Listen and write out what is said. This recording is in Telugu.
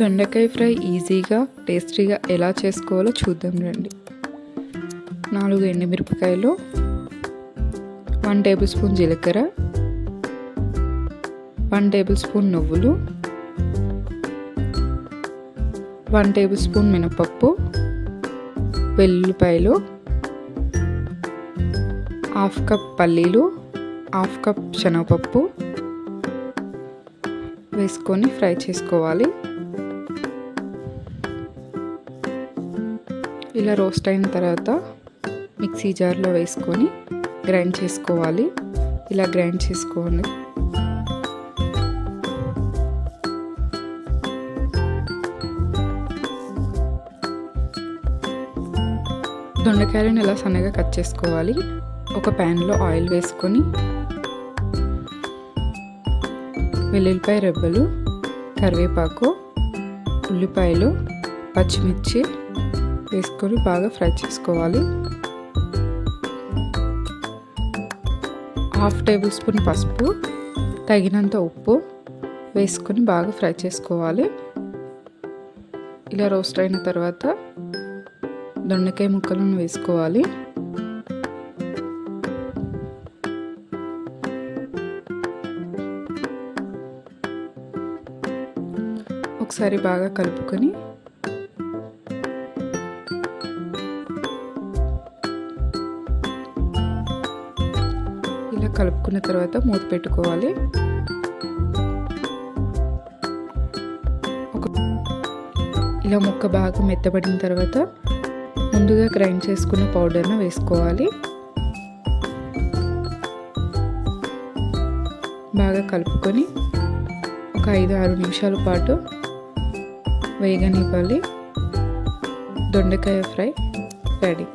దొండకాయ ఫ్రై ఈజీగా టేస్టీగా ఎలా చేసుకోవాలో చూద్దాం రండి. నాలుగు ఎండుమిరపకాయలు వన్ టేబుల్ స్పూన్ జీలకర్ర వన్ టేబుల్ స్పూన్ నువ్వులు వన్ టేబుల్ స్పూన్ మినపప్పు వెల్లుల్లిపాయలు హాఫ్ కప్ పల్లీలు హాఫ్ కప్ శనగపప్పు వేసుకొని ఫ్రై చేసుకోవాలి. ఇలా రోస్ట్ అయిన తర్వాత మిక్సీ జార్లో వేసుకొని గ్రైండ్ చేసుకోవాలి. ఇలా గ్రైండ్ చేసుకోండి దొండకాయలను ఇలా సన్నగా కట్ చేసుకోవాలి. ఒక ప్యాన్లో ఆయిల్ వేసుకొని వెల్లుల్లిపాయ రెబ్బలు కరివేపాకు ఉల్లిపాయలు పచ్చిమిర్చి వేసుకొని బాగా ఫ్రై చేసుకోవాలి. హాఫ్ టేబుల్ స్పూన్ పసుపు తగినంత ఉప్పు వేసుకొని బాగా ఫ్రై చేసుకోవాలి. ఇలా రోస్ట్ అయిన తర్వాత దొండకాయ ముక్కలను వేసుకోవాలి. ఒకసారి బాగా కలుపుకొని కలుపుకున్న తర్వాత మూత పెట్టుకోవాలి. ఒక ఇలా ముక్క బాగా మెత్తబడిన తర్వాత ముందుగా గ్రైండ్ చేసుకున్న పౌడర్ను వేసుకోవాలి. బాగా కలుపుకొని ఒక ఐదు ఆరు నిమిషాల పాటు వేగనివ్వాలి. దొండకాయ ఫ్రై రెడీ.